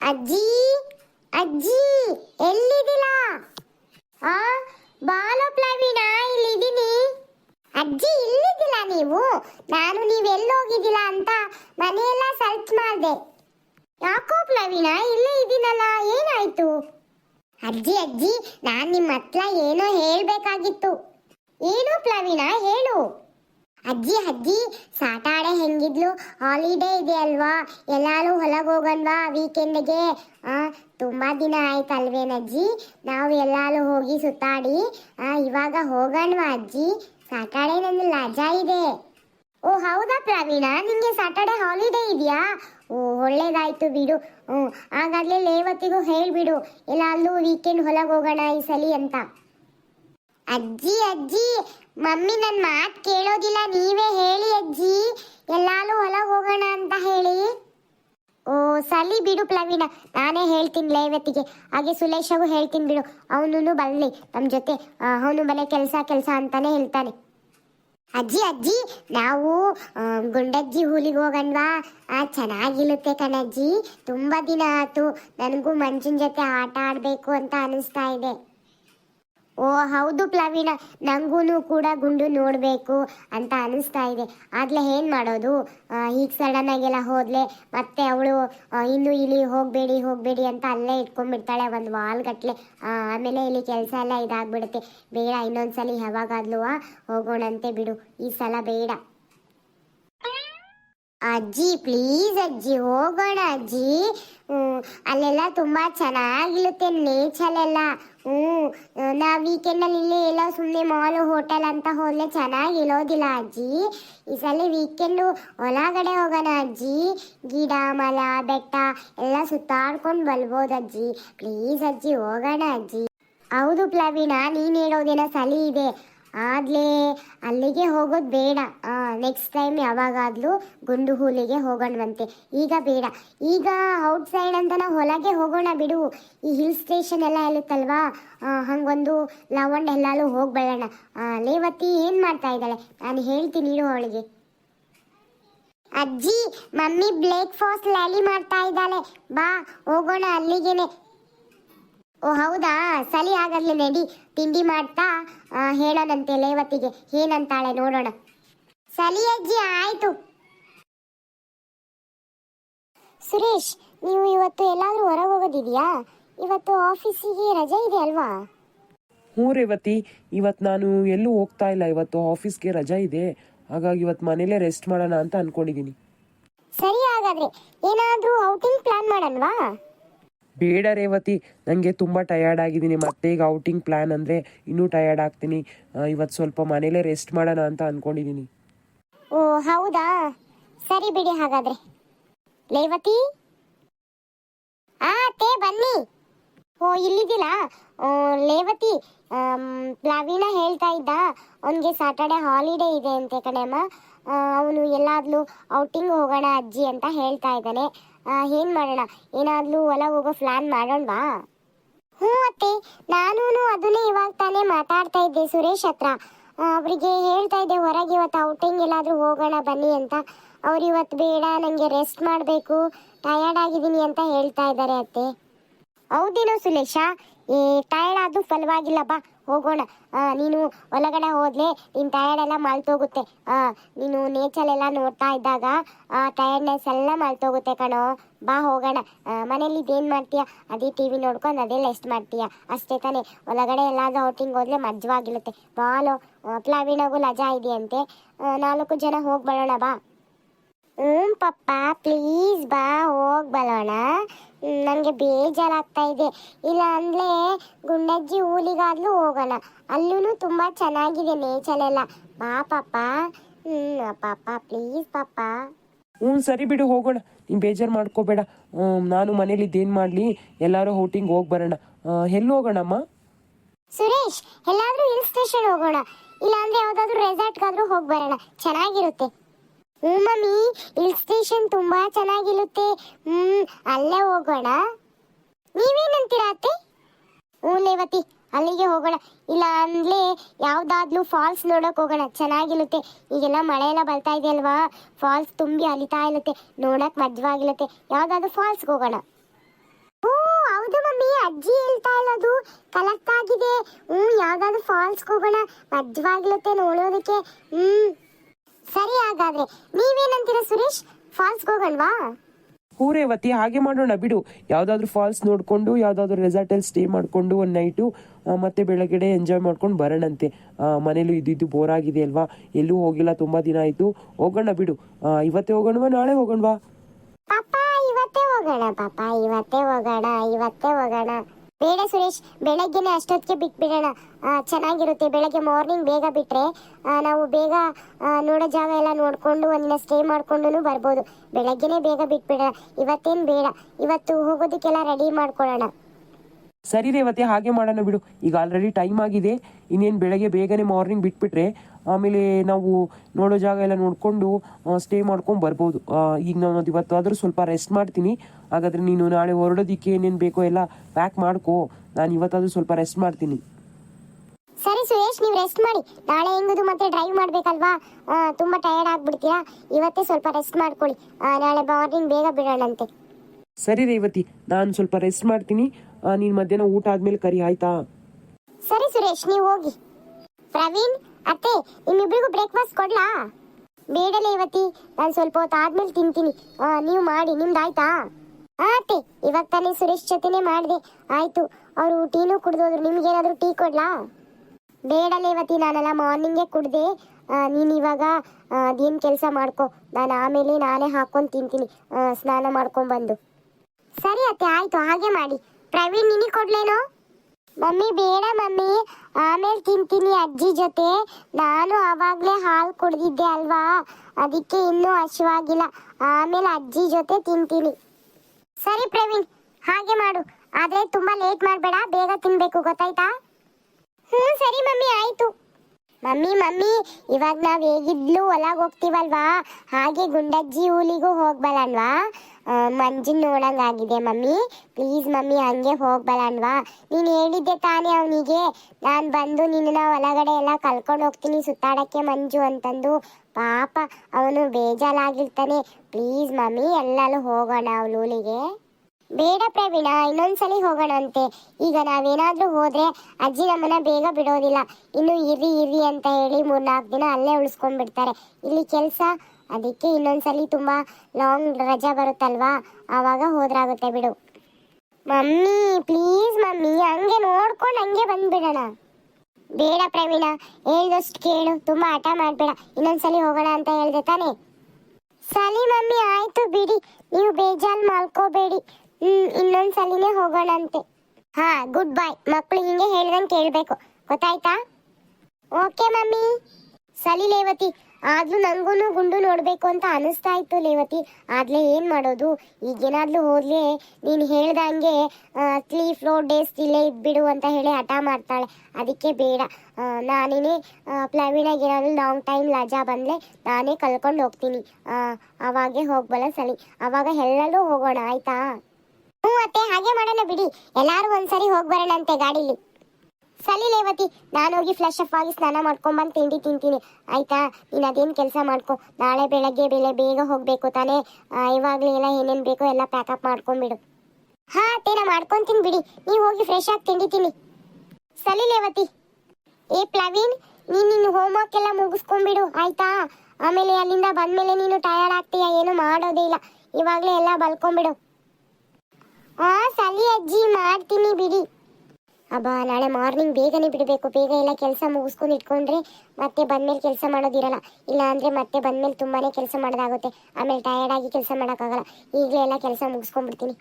ಅಜ್ಜಿ ಅಜ್ಜಿ ಎಲ್ಲಿದಿಲ್ಲ ಆ ಬಾಲೋ ಇಲ್ಲಿದ್ದೀನಿ. ಅಜ್ಜಿ ಇಲ್ಲಿದ್ದಿಲ್ಲ ನೀವು? ನಾನು ನೀವು ಎಲ್ಲೋಗಿದ್ದಿಲ್ಲ ಅಂತ ಮನೆಯೆಲ್ಲ ಸರ್ಚ್ ಮಾಡಿದೆ. ಯಾಕೋ ಪ್ಲವಿನ ಇಲ್ಲೇ ಇದ್ದೀನಲ್ಲ, ಏನಾಯ್ತು? ಅಜ್ಜಿ ಅಜ್ಜಿ, ನಾನು ನಿಮ್ಮ ಹತ್ರ ಏನೋ ಹೇಳಬೇಕಾಗಿತ್ತು. ಏನು ಪ್ಲವಿನ? ಹೇಳು. ಅಜ್ಜಿ ಅಜ್ಜಿ ಸಾಟಾಡೆ ಹೆಂಗಿದ್ಲು? ಹಾಲಿಡೇ ಇದೆ ಅಲ್ವಾ? ಎಲ್ಲಾರು ಹೊಲಗೆ ಹೋಗಲ್ವಾ ವೀಕೆಂಡ್ಗೆ ತುಂಬಾ ದಿನ ಆಯ್ತಲ್ವೇನ ಅಜ್ಜಿ ನಾವು ಎಲ್ಲಾರು ಹೋಗಿ ಸುತ್ತಾಡಿ ಇವಾಗ ಹೋಗಣ್ವಾ ಅಜ್ಜಿ? ಸಾಟಾಡೆ ನನ್ನ ಲಜಾ ಇದೆ. ಓ, ಹೌದಾ ಪ್ರವೀಣ? ನಿಂಗೆ ಸಾಟರ್ಡೆ ಹಾಲಿಡೇ ಇದೆಯಾ? ಓ, ಒಳ್ಳೇದಾಯ್ತು ಬಿಡು. ಹ್ಞೂ ಹಾಗಾಗಲೇ ಲೇವತ್ತಿಗೂ ಹೇಳ್ಬಿಡು. ಎಲ್ಲಾದ್ರೂ ವೀಕೆಂಡ್ ಹೊಲಗೆ ಹೋಗೋಣ ಈ ಸಲಿ ಅಂತ. ಅಜ್ಜಿ ಅಜ್ಜಿ, ಮಮ್ಮಿ ನನ್ನ ಮಾತು ಕೇಳೋದಿಲ್ಲ, ನೀವೇ ಹೇಳಿ ಅಜ್ಜಿ. ಎಲ್ಲಾನು ಹೊಲ ಹೋಗೋಣ ಅಂತ ಹೇಳಿ. ಓ, ಸಲಿ ಬಿಡು ಪ್ಲವೀಣ ನಾನೇ ಹೇಳ್ತೀನಿ ಲೇವತ್ತಿಗೆ ಹಾಗೆ ಸುಲೇಶಗೂ ಹೇಳ್ತೀನಿ ಬಿಡು. ಅವನು ಬರಲಿ. ನಮ್ಮ ಜೊತೆ ಅವನು ಮನೆ ಕೆಲಸ ಕೆಲಸ ಅಂತಾನೆ ಹೇಳ್ತಾನೆ. ಅಜ್ಜಿ ಅಜ್ಜಿ, ನಾವು ಗುಂಡಜ್ಜಿ ಹೂಲಿಗೆ ಹೋಗಣ್ವಾ? ಆ, ಚೆನ್ನಾಗಿರುತ್ತೆ ಕಣಜ್ಜಿ. ತುಂಬಾ ದಿನ ಆಯಿತು. ನನಗೂ ಮಂಜಿನ ಜೊತೆ ಆಟ ಆಡಬೇಕು ಅಂತ ಅನಿಸ್ತಾ ಇದೆ. ಓ, ಹೌದು ಪ್ಲವೀಣ. ನಂಗೂ ಕೂಡ ಗುಂಡು ನೋಡಬೇಕು ಅಂತ ಅನಿಸ್ತಾ ಇದೆ. ಆಗ್ಲೇ ಏನು ಮಾಡೋದು? ಈಗ ಸಡನ್ ಆಗೆಲ್ಲ ಹೋದ್ಲೆ ಮತ್ತೆ ಅವಳು ಇನ್ನು ಇಲ್ಲಿ ಹೋಗಬೇಡಿ ಹೋಗಬೇಡಿ ಅಂತ ಅಲ್ಲೇ ಇಟ್ಕೊಂಡ್ಬಿಡ್ತಾಳೆ ಒಂದು ವಾಲ್ಗಟ್ಲೆ. ಆಮೇಲೆ ಇಲ್ಲಿ ಕೆಲಸ ಎಲ್ಲ ಇದಾಗ್ಬಿಡುತ್ತೆ. ಬೇಡ, ಇನ್ನೊಂದ್ಸಲಿ ಯಾವಾಗಾದ್ಲೂ ಹೋಗೋಣಂತೆ ಬಿಡು. ಈ ಸಲ ಬೇಡ. ಅಜ್ಜಿ ಪ್ಲೀಸ್ ಅಜ್ಜಿ, ಹೋಗೋಣ ಅಜ್ಜಿ. ಅಲ್ಲೆಲ್ಲ ತುಂಬಾ ಚೆನ್ನಾಗಿರುತ್ತೆ ನೇಚರ್ ಎಲ್ಲ ನಾ ವೀಕೆಂಡಲ್ಲಿ ಇಲ್ಲೇ ಎಲ್ಲ ಸುಮ್ಮನೆ ಮಾಲ್ ಹೋಟೆಲ್ ಅಂತ ಹೋದ್ರೆ ಚೆನ್ನಾಗಿರೋದಿಲ್ಲ ಅಜ್ಜಿ. ಈ ಸಲ ವೀಕೆಂಡು ಒಳಗಡೆ ಹೋಗೋಣ ಅಜ್ಜಿ. ಗಿಡ ಮಲ ಬೆಟ್ಟ ಎಲ್ಲ ಸುತ್ತಾಡ್ಕೊಂಡು ಬರ್ಬೋದು ಅಜ್ಜಿ. ಪ್ಲೀಸ್ ಅಜ್ಜಿ ಹೋಗೋಣ ಅಜ್ಜಿ. ಹೌದು ಪ್ಲವೀಣ ನೀನು ಹೇಳೋದೇನೋ ಸಲಿ ಇದೆ. ಆಗ್ಲೇ ಅಲ್ಲಿಗೆ ಹೋಗೋದು ಬೇಡ. ನೆಕ್ಸ್ಟ್ ಟೈಮ್ ಯಾವಾಗಾದ್ಲೂ ಗುಂಡು ಹೂಲಿಗೆ ಹೋಗೋಣವಂತೆ. ಈಗ ಬೇಡ. ಈಗ ಔಟ್ ಸೈಡ್ ಅಂತ ನಾವು ಹೊಲಗೆ ಹೋಗೋಣ ಬಿಡು. ಈ ಹಿಲ್ ಸ್ಟೇಷನ್ ಎಲ್ಲ ಇರುತ್ತಲ್ವಾ ಹಾಗೊಂದು ಲವಂಡ್ ಎಲ್ಲಾಲು ಹೋಗ್ಬೇಡೋಣ ಲೇವತಿ ಏನು ಮಾಡ್ತಾ ಇದ್ದಾಳೆ? ನಾನು ಹೇಳ್ತೀನಿ ಇರು ಅವಳಿಗೆ. ಅಜ್ಜಿ, ಮಮ್ಮಿ ಬ್ರೇಕ್ಫಾಸ್ಟ್ ಲ್ಯಾಲಿ ಮಾಡ್ತಾ ಇದ್ದಾಳೆ. ಬಾ, ಹೋಗೋಣ ಅಲ್ಲಿಗೆನೆ. ಓ ಹೌದಾ? ಸಲಿ ಆಗಲಿ ನಡಿ. ತಿಂಡಿ ಮಾಡ್ತಾ ಹೇಳೋಣಂತೆ ಲೇವತ್ತಿಗೆ ಏನಂತಾಳೆ ನೋಡೋಣ. ಸಲಿ ಅಜ್ಜಿ ಆಯ್ತು. ಸುರೇಶ್ ನೀವು ಇವತ್ತು ಎಲ್ಲಾದ್ರೂ ಹೊರಗೆ ಹೋಗೋದಿದೆಯಾ? ಇವತ್ತು ಆಫೀಸಿಗೆ ರಜೆ ಇದೆ ಅಲ್ವಾ? ಹ್ಞೂ ರೇವತಿ ಇವತ್ತು ನಾನು ಎಲ್ಲೂ ಹೋಗ್ತಾ ಇಲ್ಲ. ಇವತ್ತು ಆಫೀಸ್ಗೆ ರಜಾ ಇದೆ. ಹಾಗಾಗಿ ಇವತ್ತು ಮನೇಲೇ ರೆಸ್ಟ್ ಮಾಡೋಣ ಅಂತ ಅನ್ಕೊಂಡಿದ್ದೀನಿ ಸರಿ ಹಾಗಾದ್ರೆ ಏನಾದ್ರೂ ಔಟಿಂಗ್ ಪ್ಲಾನ್ ಮಾಡಲ್ವಾ ಬೇಡ ರೇವತಿ ನನಗೆ ತುಂಬ ಟಯರ್ಡ್ ಆಗಿದ್ದೀನಿ. ಮತ್ತೆ ಈಗ ಔಟಿಂಗ್ ಪ್ಲ್ಯಾನ್ ಅಂದರೆ ಇನ್ನೂ ಟಯರ್ಡ್ ಆಗ್ತೀನಿ. ಇವತ್ತು ಸ್ವಲ್ಪ ಮನೇಲೇ ರೆಸ್ಟ್ ಮಾಡೋಣ ಅಂತ ಅಂದ್ಕೊಂಡಿದ್ದೀನಿ ಓ, ಹೌದಾ? ಸರಿ ಬಿಡಿ ಹಾಗಾದ್ರೆ. ಲೇವತಿ ಆ ತೇ ಬನ್ನಿ. ಓ, ಇಲ್ಲಿದ್ದೀರಾ? ರೇವತಿ ಪ್ಲಾವಿನ ಹೇಳ್ತಾ ಇದ್ದ. ಅವನಿಗೆ ಸಾಟರ್ಡೆ ಹಾಲಿಡೇ ಇದೆ ಅಂತೆ ಅಮ್ಮ ಅವನು ಎಲ್ಲಾದ್ಲೂ ಔಟಿಂಗ್ ಹೋಗೋಣ ಅಜ್ಜಿ ಅಂತ ಹೇಳ್ತಾ ಇದ್ದಾನೆ. ಏನು ಮಾಡೋಣ? ಏನಾದ್ರೂ ಹೊಲ ಹೋಗೋ ಪ್ಲಾನ್ ಮಾಡೋಣವಾ? ಹ್ಞೂ ಅತ್ತೆ. ನಾನು ಅದನ್ನೇ ಇವಾಗ ತಾನೇ ಮಾತಾಡ್ತಾ ಇದ್ದೆ ಸುರೇಶ್ ಹತ್ರ. ಅವರಿಗೆ ಹೇಳ್ತಾ ಇದ್ದೆ, ಹೊರಗೆ ಇವತ್ತು ಔಟಿಂಗ್ ಎಲ್ಲಾದರೂ ಹೋಗೋಣ, ಬನ್ನಿ ಅಂತ. ಅವ್ರು ಇವತ್ತು ಬೇಡ ನನಗೆ ರೆಸ್ಟ್ ಮಾಡಬೇಕು. ಟಯರ್ಡ್ ಆಗಿದ್ದೀನಿ ಅಂತ ಹೇಳ್ತಾ ಇದ್ದಾರೆ ಅತ್ತೆ. ಹೌದೇನೋ ಸುಲೇಶ ಈ ಟಯರ್ಡ್ ಆದ್ರೂ ಫಲವಾಗಿಲ್ಲ ಬಾ, ಹೋಗೋಣ. ನೀನು ಒಳಗಡೆ ಹೋದ್ಲೆ ನಿನ್ ಟಯರ್ಡ್ ಎಲ್ಲ ಮಲ್ತೋಗುತ್ತೆ. ನೀನು ನೇಚರ್ ಎಲ್ಲ ನೋಡ್ತಾ ಇದ್ದಾಗ ಟಯರ್ಡ್ನೆಸ್ ಎಲ್ಲ ಮಲ್ತೋಗುತ್ತೆ ಕಣೋ. ಬಾ, ಹೋಗೋಣ. ಮನೇಲಿ ಇದೇನ್ ಮಾಡ್ತೀಯ? ಅದೇ ಟಿ ವಿ ನೋಡ್ಕೊಂಡು ಅದೇ ರೆಸ್ಟ್ ಮಾಡ್ತೀಯ? ಅಷ್ಟೇ ತಾನೆ. ಒಳಗಡೆ ಎಲ್ಲಾದ್ರೂ ಔಟಿಂಗ್ ಹೋದ್ರೆ ಮಜವಾಗಿರುತ್ತೆ. ಬಾಲು ಪ್ಲಾವಿನಾಗೂ ಲಜಾ ಇದೆಯಂತೆ. ನಾಲ್ಕು ಜನ ಹೋಗಿ ಬರೋಣ, ಬಾ. ಹ್ಞೂ ಪಪ್ಪ ಪ್ಲೀಸ್ ಬಾ, ಹೋಗಿ ಬರೋಣ. ನನಗೆ ಬೇಜಾರಾಗ್ತಾ ಇದೆ ಇಲ್ಲ ಅಂದರೆ ಗುಂಡಜ್ಜಿ ಊಲಿಗಾದ್ರೂ ಹೋಗೋಣ ಅಲ್ಲೂ ತುಂಬ ಚೆನ್ನಾಗಿದೆ ನೇಚರೆಲ್ಲ ಬಾ ಪಾಪ. ಹ್ಞೂ ಪಾಪ ಪ್ಲೀಸ್ ಪಾಪ. ಹ್ಞೂ ಸರಿ ಬಿಡು ಹೋಗೋಣ. ನೀನು ಬೇಜಾರು ಮಾಡ್ಕೋಬೇಡ. ಹ್ಮ್, ನಾನು ಮನೇಲಿ ಇದೇನು ಮಾಡಲಿ? ಎಲ್ಲರೂ ಹೋಟಿಂಗ್ ಹೋಗಿ ಬರೋಣ. ಎಲ್ಲಿ ಹೋಗೋಣಮ್ಮ? ಸುರೇಶ್ ಎಲ್ಲಾದ್ರೂ ಹಿಲ್ ಸ್ಟೇಷನ್ ಹೋಗೋಣ. ಇಲ್ಲಾಂದ್ರೆ ಯಾವುದಾದ್ರೂ ಯಾವ್ದಾದ್ರು ರೆಸಾರ್ಟ್ಗಾದ್ರೂ ಹೋಗಿ ಬರೋಣ. ಚೆನ್ನಾಗಿರುತ್ತೆ. ಹ್ಞೂ ಮಮ್ಮಿ ಹಿಲ್ ಸ್ಟೇಷನ್ ತುಂಬಾ ಚೆನ್ನಾಗಿರುತ್ತೆ. ಹ್ಮ್, ಅಲ್ಲೇ ಹೋಗೋಣ. ನೀವೇನಂತೀರಾ ಅತ್ತೆ? ಹ್ಞೂ ಲೇವತಿ ಅಲ್ಲಿಗೆ ಹೋಗೋಣ. ಇಲ್ಲ ಅಂದ್ರೆ ಯಾವ್ದಾದ್ಲು ಫಾಲ್ಸ್ ನೋಡಕ್ ಹೋಗೋಣ. ಚೆನ್ನಾಗಿರುತ್ತೆ. ಈಗೆಲ್ಲ ಮಳೆ ಎಲ್ಲ ಬರ್ತಾ ಇದೆ ಅಲ್ವಾ ಫಾಲ್ಸ್ ತುಂಬಿ ಅಲಿತಾ ಇರುತ್ತೆ. ನೋಡಕ್ ಮಜವಾಗಿರುತ್ತೆ. ಯಾವ್ದಾದ್ರು ಫಾಲ್ಸ್ಗೆ ಹೋಗೋಣ. ಅಜ್ಜಿ ಹೇಳ್ತಾ ಇರೋದು ಕಲೆಕ್ಟ್ ಆಗಿದೆ. ಹ್ಞೂ, ಯಾವ್ದಾದ್ರು ಫಾಲ್ಸ್ಗೆ ಹೋಗೋಣ. ಮಜ್ವಾಗಿರುತ್ತೆ ನೋಡೋದಕ್ಕೆ. ಹ್ಮ್. ಸರಿ ಹಾಗಾದ್ರೆ ನೀವೇನಂತೀರ ಸುರೇಶ್? ಫಾಲ್ಸ್ ಹೋಗಲ್ವಾ? ಹೂ ರೇವತಿ ಹಾಗೆ ಮಾಡೋಣ ಬಿಡು. ಯಾವ್ದಾದ್ರು ಫಾಲ್ಸ್ ನೋಡ್ಕೊಂಡು ಯಾವ್ದಾದ್ರು ರೆಸಾರ್ಟ್ ಅಲ್ಲಿ ಸ್ಟೇ ಮಾಡ್ಕೊಂಡು ಒಂದು ನೈಟು ಮತ್ತೆ ಬೆಳಗಡೆ ಎಂಜಾಯ್ ಮಾಡ್ಕೊಂಡು ಬರೋಣಂತೆ. ಮನೇಲೂ ಮನೇಲಿ ಇದ್ದಿದ್ದು ಬೋರ್ ಆಗಿದೆ ಅಲ್ವಾ? ಎಲ್ಲೂ ಹೋಗಿಲ್ಲ ತುಂಬಾ ದಿನ ಆಯ್ತು. ಹೋಗೋಣ ಬಿಡು. ಆ, ಇವತ್ತೇ ಹೋಗೋಣವಾ ನಾಳೆ ಹೋಗೋಣವಾ? ಪಾಪ ಇವತ್ತೇ ಹೋಗೋಣ ಪಾಪ. ಇವತ್ತೇ ಹೋಗೋಣ ಇವತ್ತೇ ಹೋಗೋಣ. ಬೇಡ ಸುರೇಶ್, ಬೆಳಗ್ಗೆನೆ ಅಷ್ಟೊತ್ತಿಗೆ ಬಿಟ್ಬಿಡೋಣ. ಬಿಡೋಣ ಚೆನ್ನಾಗಿರುತ್ತೆ. ಬೆಳಗ್ಗೆ ಮಾರ್ನಿಂಗ್ ಬೇಗ ಬಿಟ್ಟರೆ ನಾವು ಬೇಗ ನೋಡೋ ಜಾಗ ಎಲ್ಲ ನೋಡ್ಕೊಂಡು ಒಂದಿನ ಸ್ಟೇ ಮಾಡಿಕೊಂಡು ಬರ್ಬೋದು. ಬೆಳಗ್ಗೆನೆ ಬೇಗ ಬಿಟ್ಬಿಡೋಣ. ಇವತ್ತೇನು ಬೇಡ. ಇವತ್ತು ಹೋಗೋದಕ್ಕೆಲ್ಲ ರೆಡಿ ಮಾಡ್ಕೊಳ್ಳೋಣ. ಸರಿ ರೇವತಿ, ಹಾಗೆ ಮಾಡೋಣ ಬಿಡು. ಈಗ ಆಲ್ರೆಡಿ ಟೈಮ್ ಆಗಿದೆ. ಇನ್ನೇನು ಬೆಳಗ್ಗೆ ಬೇಗನೆ ಮಾರ್ನಿಂಗ್ ಬಿಟ್ಬಿಟ್ರೆ, ಆಮೇಲೆ ನಾವು ನೋಡೋ ಜಾಗ ಎಲ್ಲ ನೋಡಿಕೊಂಡು ಸ್ಟೇ ಮಾಡ್ಕೊಂಡು ಬರ್ಬೋದು. ಈಗ ನಾನು ಇವತ್ತು ಇವತ್ತಾದರೂ ಸ್ವಲ್ಪ ರೆಸ್ಟ್ ಮಾಡ್ತೀನಿ. ಹಾಗಾದ್ರೆ ನೀನು ನಾಳೆ ಹೊರಡೋದಕ್ಕೆ ಏನೇನು ಬೇಕೋ ಎಲ್ಲ ಪ್ಯಾಕ್ ಮಾಡ್ಕೋ. ನಾನು ಇವತ್ತಾದರೂ ಸ್ವಲ್ಪ ರೆಸ್ಟ್ ಮಾಡ್ತೀನಿ. ಸರಿ ಸುರೇಶ್, ನೀವು ರೆಸ್ಟ್ ಮಾಡಿ. ನಾಳೆ ಹೆಂಗದು ಮತ್ತೆ ಡ್ರೈವ್ ಮಾಡ್ಬೇಕಲ್ವಾ? ತುಂಬಾ ಟಯರ್ಡ್ ಆಗ್ಬಿಡ್ತೀರಾ ಇವತ್ತೇ ಸ್ವಲ್ಪ ರೆಸ್ಟ್ ಮಾಡ್ಕೊಳ್ಳಿ ನಾಳೆ ಮಾರ್ನಿಂಗ್ ಬೇಗ ಬಿಡೋಣಂತೆ. ಸರಿ ರೇವತಿ, ನಾನು ಸ್ವಲ್ಪ ರೆಸ್ಟ್ ಮಾಡ್ತೀನಿ. ನೀನು ಮಧ್ಯಾಹ್ನ ಊಟ ಆದ್ಮೇಲೆ ಕರಿ, ಆಯ್ತಾ? ಸರಿ ಸುರೇಶ್, ನೀವು ಹೋಗಿ. ಪ್ರವೀಣ್, ಅತ್ತೆ ಇನ್ನಿಬ್ಬರಿಗೂ ಬ್ರೇಕ್ಫಾಸ್ಟ್ ಕೊಡ್ಲಾ? ಬೇಡ ರೇವತಿ, ನಾನು ಸ್ವಲ್ಪ ಹೊತ್ತು ಆದ್ಮೇಲೆ ತಿಂತೀನಿ. ನೀವು ಮಾಡಿ, ನಿಮ್ದು ಆಯ್ತಾ? ಅತ್ತೆ, ಇವಾಗ ತಾನೇ ಸುರೇಶ್ ಜೊತೆನೆ ಮಾಡಿದೆ. ಆಯ್ತು, ಅವರು ಟೀನು ಕುಡ್ದೋದ್ರು. ನಿಮ್ಗೇನಾದ್ರೂ ಟೀ ಕೊಡ್ಲಾ? ಬೇಡ ಲೇವತಿ ನಾನೆಲ್ಲ ಮಾರ್ನಿಂಗೇ ಕುಡ್ದೆ. ನೀನು ಇವಾಗ ಅದೇನ್ ಕೆಲಸ ಮಾಡ್ಕೊ. ನಾನು ಆಮೇಲೆ ನಾನೇ ಹಾಕೊಂಡು ತಿಂತೀನಿ. ಸ್ನಾನ ಮಾಡ್ಕೊಂಡ್ ಬಂದು. ಸರಿ ಅತ್ತೆ, ಆಯ್ತು, ಹಾಗೆ ಮಾಡಿ. ಪ್ರವೀಣ್, ನಿನಗೆ ಕೊಡ್ಲೇನು? ಮಮ್ಮಿ, ಬೇಡ ಮಮ್ಮಿ. ಆಮೇಲೆ ತಿಂತೀನಿ ಅಜ್ಜಿ ಜೊತೆ. ನಾನು ಆವಾಗಲೇ ಹಾಲು ಕುಡ್ದಿದ್ದೆ ಅಲ್ವಾ? ಅದಕ್ಕೆ ಇನ್ನೂ ಹಸಿವಾಗಿಲ್ಲ. ಆಮೇಲೆ ಅಜ್ಜಿ ಜೊತೆ ತಿಂತೀನಿ. ಸರಿ ಪ್ರವೀಣ್, ಹಾಗೆ ಮಾಡು. ಆದ್ರೆ ತುಂಬಾ ಲೇಟ್ ಮಾಡಬೇಡ, ಬೇಗ ತಿನ್ಬೇಕು, ಗೊತ್ತಾಯ್ತಾ? ಹ್ಞೂ ಸರಿ ಮಮ್ಮಿ, ಆಯ್ತು. ಮಮ್ಮಿ ಮಮ್ಮಿ, ಇವಾಗ ನಾವ್ ಹೇಗಿದ್ಲು ಹೊಲಗ್ ಹೋಗ್ತೀವಲ್ವಾ? ಹಾಗೆ ಗುಂಡಜ್ಜಿ ಊಲಿಗೂ ಹೋಗ್ಬಲ್ಲಲ್ವಾ ಮಂಜಿನ್ ನೋಡಂಗಾಗಿದೆ ಮಮ್ಮಿ. ಪ್ಲೀಸ್ ಮಮ್ಮಿ, ಹಂಗೆ ಹೋಗ್ಬಲ್ಲನ್ವಾ. ನೀನು ಹೇಳಿದ್ದೆ ತಾನೇ ಅವನಿಗೆ. ನಾನು ಬಂದು ನಿನ್ನ ಒಳಗಡೆ ಎಲ್ಲ ಕಲ್ಕೊಂಡು ಹೋಗ್ತೀನಿ ಸುತ್ತಾಡಕ್ಕೆ ಮಂಜು ಅಂತಂದು. ಪಾಪ, ಅವನು ಬೇಜಾರಾಗಿರ್ತಾನೆ. ಪ್ಲೀಸ್ ಮಮ್ಮಿ ಎಲ್ಲರೂ ಹೋಗೋಣ ಅವಳು ಊಲಿಗೆ ಬೇಡ ಪ್ರವೀಣ, ಇನ್ನೊಂದ್ಸಲಿ ಹೋಗೋಣ ಅಂತೆ. ಈಗ ನಾವೇನಾದ್ರೂ ಹೋದ್ರೆ ಅಜ್ಜಿ ನಮ್ಮನ್ನ ಬೇಗ ಬಿಡೋದಿಲ್ಲ. ಇನ್ನು ಇರಿ ಇರಿ ಅಂತ ಹೇಳಿ ಮೂರ್ನಾಲ್ಕು ದಿನ ಅಲ್ಲೇ ಉಳಿಸ್ಕೊಂಡ್ಬಿಡ್ತಾರೆ. ಇಲ್ಲಿ ಕೆಲಸ ಅದಕ್ಕೆ ಇನ್ನೊಂದ್ಸಲಿ ತುಂಬಾ ಲಾಂಗ್ ರಜಾ ಬರುತ್ತಲ್ವಾ? ಆವಾಗ ಹೋದ್ರಾಗುತ್ತೆ ಬಿಡು. ಮಮ್ಮಿ ಪ್ಲೀಸ್ ಮಮ್ಮಿ, ಹಂಗೆ ನೋಡ್ಕೊಂಡು ಹಂಗೆ ಬಂದ್ಬಿಡೋಣ. ಬೇಡ ಪ್ರವೀಣ, ಹೇಳ್ದಷ್ಟು ಕೇಳು, ತುಂಬಾ ಹಠ ಮಾಡ್ಬೇಡ. ಇನ್ನೊಂದ್ಸಲಿ ಹೋಗೋಣ ಅಂತ ಹೇಳ್ದೆ ತಾನೆ? ಸಲಿ ಮಮ್ಮಿ, ಆಯ್ತು ಬಿಡಿ. ನೀವು ಬೇಜಾರ್ ಮಾಡ್ಕೋಬೇಡಿ ಇನ್ನೊಂದ್ಸಲಿನೇ ಹೋಗೋಣಂತೆ. ಹಾ ಗುಡ್ ಬೈ ಮಕ್ಕಳು ಹಿಂಗೆ ಹೇಳ್ದಂಗೆ ಕೇಳ್ಬೇಕು. ಗೊತ್ತಾಯ್ತಾ? Okay mummy. ಸಲಿ ಲೇವತಿ ಆದ್ರೂ ನಂಗೂನು ಗುಂಡು ನೋಡ್ಬೇಕು ಅಂತ ಅನಿಸ್ತಾ ಇತ್ತು ಲೇವತಿ ಆದ್ಲೆ ಏನ್ ಮಾಡೋದು? ಈಗೇನಾದ್ಲೂ ಹೋದ್ಲೆ ನೀನು ಹೇಳ್ದಂಗೆ ತ್ರೀ ಫ್ಲೋರ್ ಡೇಸ್ ಇಲ್ಲೇ ಇದ್ಬಿಡು ಅಂತ ಹೇಳಿ ಹಠ ಮಾಡ್ತಾಳೆ. ಅದಕ್ಕೆ ಬೇಡ. ನಾನೇನೇ ಏನಾದ್ರು ಲಾಂಗ್ ಟೈಮ್ ಲಜಾ ಬಂದ್ಲೆ ನಾನೇ ಕಲ್ಕೊಂಡು ಹೋಗ್ತೀನಿ. ಅವಾಗೆ ಹೋಗ್ಬಲ್ಲ ಸರಿ ಅವಾಗ ಎಲ್ಲರೂ ಹೋಗೋಣ, ಆಯ್ತಾ? ಹ್ಞೂ ಅತ್ತೆ, ಹಾಗೆ ಮಾಡೋಣ ಬಿಡಿ. ಎಲ್ಲರೂ ಒಂದ್ಸರಿ ಹೋಗಿ ಬರೋಣಂತೆ ಗಾಡಿಲಿ. ಸಲಿ ಲೇವತಿ, ನಾನು ಹೋಗಿ ಫ್ರೆಶ್ ಅಪ್ ಆಗಿ ಸ್ನಾನ ಮಾಡ್ಕೊಂಡ್ಬಂದು ತಿಂಡಿ ತಿಂತೀನಿ. ಆಯ್ತಾ? ನೀನು ಅದೇನ್ ಕೆಲಸ ಮಾಡ್ಕೊ? ನಾಳೆ ಬೆಳಗ್ಗೆ ಬೆಳೆ ಬೇಗ ಹೋಗ್ಬೇಕು ತಾನೇ. ಇವಾಗ್ಲೇ ಎಲ್ಲ ಏನೇನ್ ಬೇಕೋ ಎಲ್ಲ ಪ್ಯಾಕಪ್ ಮಾಡ್ಕೊಂಡ್ಬಿಡು ಹಾ, ಅತ್ತೆ, ನಾ ಮಾಡ್ಕೊಂತೀನಿ ಬಿಡಿ. ನೀವು ಹೋಗಿ ಫ್ರೆಶ್ ಆಗಿ ತಿಂಡಿ ತಿನ್ನಿ. ಸಲಿ ಲೇವತಿ. ಏ ಪ್ಲವೀನ್ ನೀನು ನಿನ್ನ ಹೋಮ್ವರ್ಕ್ ಎಲ್ಲ ಮುಗಿಸ್ಕೊಂಬಿಡು ಆಯ್ತಾ? ಆಮೇಲೆ ಅಲ್ಲಿಂದ ಬಂದ್ಮೇಲೆ ನೀನು ಟಯರ್ಡ್ ಆಗ್ತೀಯ? ಏನು ಮಾಡೋದೇ ಇಲ್ಲ. ಇವಾಗಲೇ ಎಲ್ಲ ಬಲ್ಕೊಂಬಿಡು ಹಾ ಸಲಿ ಅಬ್ಬಾ, ನಾಳೆ ಮಾರ್ನಿಂಗ್ ಬೇಗನೆ ಬಿಡಬೇಕು. ಬೇಗ ಎಲ್ಲ ಕೆಲಸ ಮುಗಿಸ್ಕೊಂಡು ಇಟ್ಕೊಂಡ್ರೆ ಮತ್ತೆ ಬಂದ್ಮೇಲೆ ಕೆಲಸ ಮಾಡೋದಿರಲ್ಲ. ಇಲ್ಲ ಅಂದ್ರೆ ಮತ್ತೆ ಬಂದ್ಮೇಲೆ ತುಂಬಾನೇ ಕೆಲಸ ಮಾಡೋದಾಗುತ್ತೆ. ಆಮೇಲೆ ಟಯರ್ಡ್ ಆಗಿ ಕೆಲಸ ಮಾಡೋಕ್ಕಾಗಲ್ಲ. ಈಗಲೇ ಎಲ್ಲ ಕೆಲಸ ಮುಗಿಸ್ಕೊಂಡ್ಬಿಡ್ತೀನಿ.